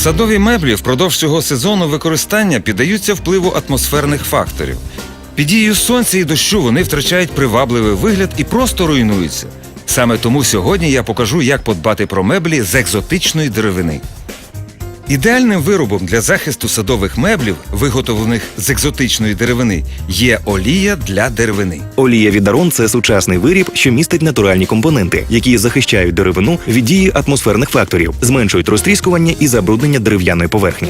Садові меблі впродовж цього сезону використання піддаються впливу атмосферних факторів. Під дією сонця і дощу вони втрачають привабливий вигляд і просто руйнуються. Саме тому сьогодні я покажу, як подбати про меблі з екзотичної деревини. Ідеальним виробом для захисту садових меблів, виготовлених з екзотичної деревини, є олія для деревини. Олія від Дарон – це сучасний виріб, що містить натуральні компоненти, які захищають деревину від дії атмосферних факторів, зменшують розтріскування і забруднення дерев'яної поверхні.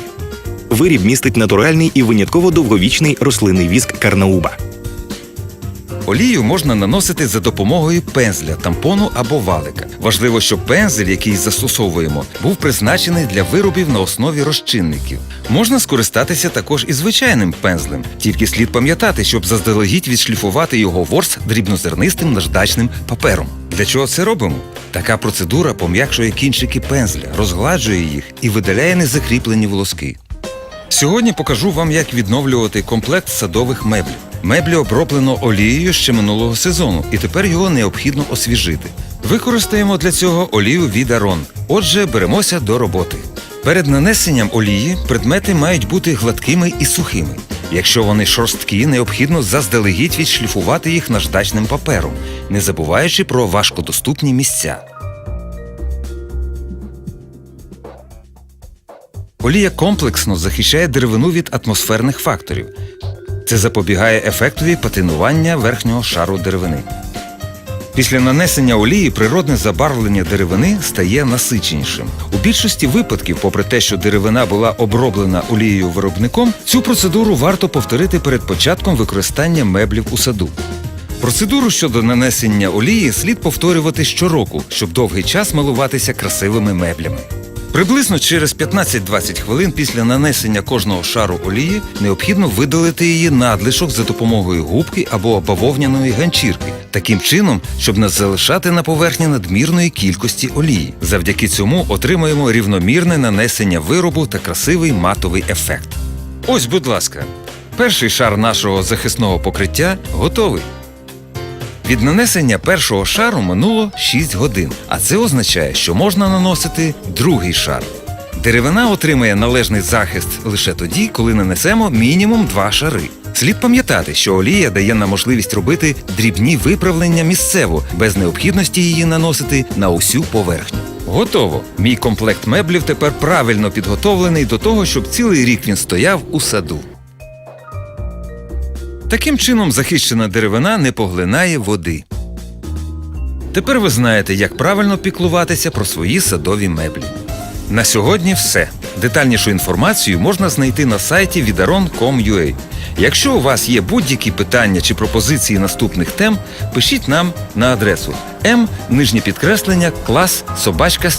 Виріб містить натуральний і винятково довговічний рослинний віск карнауба. Олію можна наносити за допомогою пензля, тампону або валика. Важливо, щоб пензель, який застосовуємо, був призначений для виробів на основі розчинників. Можна скористатися також і звичайним пензлем, тільки слід пам'ятати, щоб заздалегідь відшліфувати його ворс дрібнозернистим наждачним папером. Для чого це робимо? Така процедура пом'якшує кінчики пензля, розгладжує їх і видаляє незакріплені волоски. Сьогодні покажу вам, як відновлювати комплект садових меблів. Меблі оброблено олією ще минулого сезону, і тепер його необхідно освіжити. Використаємо для цього олію від Арон. Отже, беремося до роботи. Перед нанесенням олії предмети мають бути гладкими і сухими. Якщо вони шорсткі, необхідно заздалегідь відшліфувати їх наждачним папером, не забуваючи про важкодоступні місця. Олія комплексно захищає деревину від атмосферних факторів. Це запобігає ефектові патинування верхнього шару деревини. Після нанесення олії природне забарвлення деревини стає насиченішим. У більшості випадків, попри те, що деревина була оброблена олією виробником, цю процедуру варто повторити перед початком використання меблів у саду. Процедуру щодо нанесення олії слід повторювати щороку, щоб довгий час милуватися красивими меблями. Приблизно через 15-20 хвилин після нанесення кожного шару олії необхідно видалити її надлишок за допомогою губки або бавовняної ганчірки, таким чином, щоб не залишати на поверхні надмірної кількості олії. Завдяки цьому отримаємо рівномірне нанесення виробу та красивий матовий ефект. Ось, будь ласка, перший шар нашого захисного покриття готовий. Від нанесення першого шару минуло 6 годин, а це означає, що можна наносити другий шар. Деревина отримає належний захист лише тоді, коли нанесемо мінімум два шари. Слід пам'ятати, що олія дає нам можливість робити дрібні виправлення місцево, без необхідності її наносити на усю поверхню. Готово! Мій комплект меблів тепер правильно підготовлений до того, щоб цілий рік він стояв у саду. Таким чином захищена деревина не поглинає води. Тепер ви знаєте, як правильно піклуватися про свої садові меблі. На сьогодні все. Детальнішу інформацію можна знайти на сайті vidaron.com.ua. Якщо у вас є будь-які питання чи пропозиції наступних тем, пишіть нам на адресу m нижнє підкреслення клас собачка.